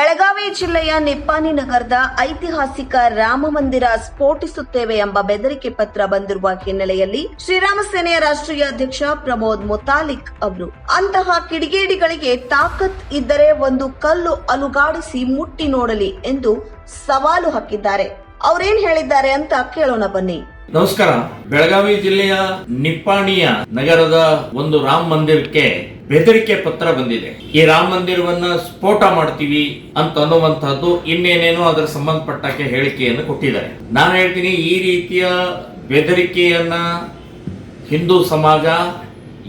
ಬೆಳಗಾವಿ ಜಿಲ್ಲೆಯ ನಿಪ್ಪಾನಿ ನಗರದ ಐತಿಹಾಸಿಕ ರಾಮ ಮಂದಿರ ಸ್ಫೋಟಿಸುತ್ತೇವೆ ಎಂಬ ಬೆದರಿಕೆ ಪತ್ರ ಬಂದಿರುವ ಹಿನ್ನೆಲೆಯಲ್ಲಿ ಶ್ರೀರಾಮ ಸೇನೆಯ ರಾಷ್ಟ್ರೀಯ ಅಧ್ಯಕ್ಷ ಪ್ರಮೋದ್ ಮುತಾಲಿಕ್ ಅವರು, ಅಂತಹ ಕಿಡಿಗೇಡಿಗಳಿಗೆ ತಾಕತ್ ಇದ್ದರೆ ಒಂದು ಕಲ್ಲು ಅಲುಗಾಡಿಸಿ ಮುಟ್ಟಿ ನೋಡಲಿ ಎಂದು ಸವಾಲು ಹಾಕಿದ್ದಾರೆ. ಅವರೇನ್ ಹೇಳಿದ್ದಾರೆ ಅಂತ ಕೇಳೋಣ ಬನ್ನಿ. ನಮಸ್ಕಾರ. ಬೆಳಗಾವಿ ಜಿಲ್ಲೆಯ ನಿಪ್ಪಾಣಿಯ ನಗರದ ಒಂದು ರಾಮ ಮಂದಿರಕ್ಕೆ ಬೆದರಿಕೆ ಪತ್ರ ಬಂದಿದೆ. ಈ ರಾಮ ಮಂದಿರವನ್ನ ಸ್ಫೋಟ ಮಾಡ್ತೀವಿ ಅಂತ ಅನ್ನುವಂತಹದ್ದು ಇನ್ನೇನೇನೋ ಅದರ ಸಂಬಂಧಪಟ್ಟಕ್ಕೆ ಹೇಳಿಕೆಯನ್ನು ಕೊಟ್ಟಿದ್ದಾರೆ. ನಾನು ಹೇಳ್ತೀನಿ, ಈ ರೀತಿಯ ಬೆದರಿಕೆಯನ್ನ ಹಿಂದೂ ಸಮಾಜ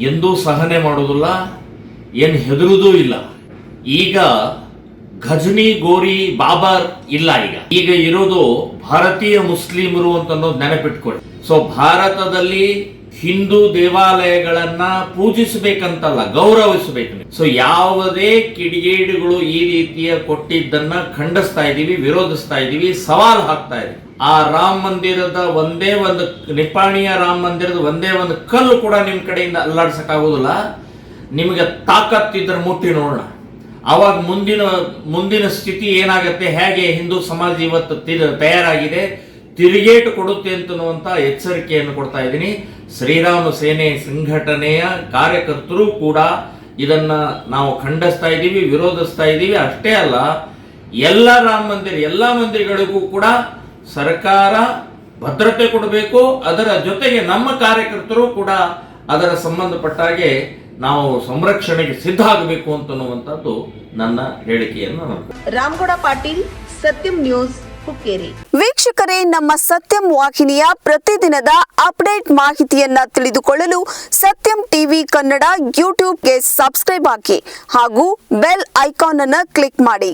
ಎಂದೂ ಸಹನೆ ಮಾಡುವುದಿಲ್ಲ, ಏನು ಹೆದರುವುದೂ ಇಲ್ಲ. ಈಗ ಘಜನಿ ಗೋರಿ ಬಾಬರ್ ಇಲ್ಲ ಈಗ. ಈಗ ಇರೋದು ಭಾರತೀಯ ಮುಸ್ಲಿಮರು ಅಂತ ನೆನಪಿಟ್ಕೊಳ್ಳಿ. ಸೊ ಭಾರತದಲ್ಲಿ ಹಿಂದೂ ದೇವಾಲಯಗಳನ್ನ ಪೂಜಿಸಬೇಕಂತಲ್ಲ, ಗೌರವಿಸಬೇಕು ಸೊ ಯಾವುದೇ ಕಿಡಿಗೇಡಿಗಳು ಈ ರೀತಿಯ ಕೊಟ್ಟಿದ್ದನ್ನ ಖಂಡಿಸ್ತಾ ಇದೀವಿ ವಿರೋಧಿಸ್ತಾ ಇದೀವಿ ಸವಾಲ್ ಹಾಕ್ತಾ ಇದೀವಿ ಆ ರಾಮ ಮಂದಿರದ ಒಂದೇ ಒಂದು ನಿಪಾಣಿಯ ರಾಮ ಮಂದಿರದ ಒಂದೇ ಒಂದು ಕಲ್ಲು ಕೂಡ ನಿಮ್ ಕಡೆಯಿಂದ ಅಲ್ಲಾಡ್ಸಕ್ಕಾಗೋದಿಲ್ಲ. ನಿಮಗೆ ತಾಕತ್ತಿದ್ರೆ ಮುಟ್ಟಿ ನೋಡೋಣ. ಅವಾಗ ಮುಂದಿನ ಮುಂದಿನ ಸ್ಥಿತಿ ಏನಾಗುತ್ತೆ, ಹೇಗೆ ಹಿಂದೂ ಸಮಾಜ ಇವತ್ತು ತಯಾರಾಗಿದೆ, ತಿರುಗೇಟು ಕೊಡುತ್ತೆ ಅಂತನ್ನುವಂತ ಎಚ್ಚರಿಕೆಯನ್ನು ಕೊಡ್ತಾ ಇದ್ದೀನಿ. ಶ್ರೀರಾಮ ಸೇನೆ ಸಂಘಟನೆಯ ಕಾರ್ಯಕರ್ತರು ಕೂಡ ಇದನ್ನ ನಾವು ಖಂಡಿಸ್ತಾ ಇದ್ದೀವಿ, ವಿರೋಧಿಸ್ತಾ ಇದ್ದೀವಿ. ಅಷ್ಟೇ ಅಲ್ಲ, ಎಲ್ಲ ರಾಮ ಮಂದಿರ, ಎಲ್ಲ ಮಂದಿರಗಳಿಗೂ ಕೂಡ ಸರ್ಕಾರ ಭದ್ರತೆ ಕೊಡಬೇಕು. ಅದರ ಜೊತೆಗೆ ನಮ್ಮ ಕಾರ್ಯಕರ್ತರು ಕೂಡ ಅದರ ಸಂಬಂಧಪಟ್ಟ ಹಾಗೆ ನಾವು ಸಂರಕ್ಷಣೆಗೆ ಸಿದ್ಧ ಆಗಬೇಕು ಅಂತನ್ನುವಂಥದ್ದು ನನ್ನ ಹೇಳಿಕೆಯನ್ನು ನಾನು ರಾಮಗೌಡ ಪಾಟೀಲ್ ಸತ್ಯಂ ನ್ಯೂಸ್ ಹುಕ್ಕೇರಿ. ವೀಕ್ಷಕರೇ ನಮ್ಮ ಸತ್ಯಂ ವಾಹಿನಿಯ ಪ್ರತಿದಿನದ ಅಪ್ಡೇಟ್ ಮಾಹಿತಿಯನ್ನ ತಿಳಿದುಕೊಳ್ಳಲು ಸತ್ಯಂ ಟಿವಿ ಕನ್ನಡ ಯೂಟ್ಯೂಬ್ಗೆ ಸಬ್ಸ್ಕ್ರೈಬ್ ಹಾಕಿ ಹಾಗೂ ಬೆಲ್ ಐಕಾನ್ ಅನ್ನು ಕ್ಲಿಕ್ ಮಾಡಿ.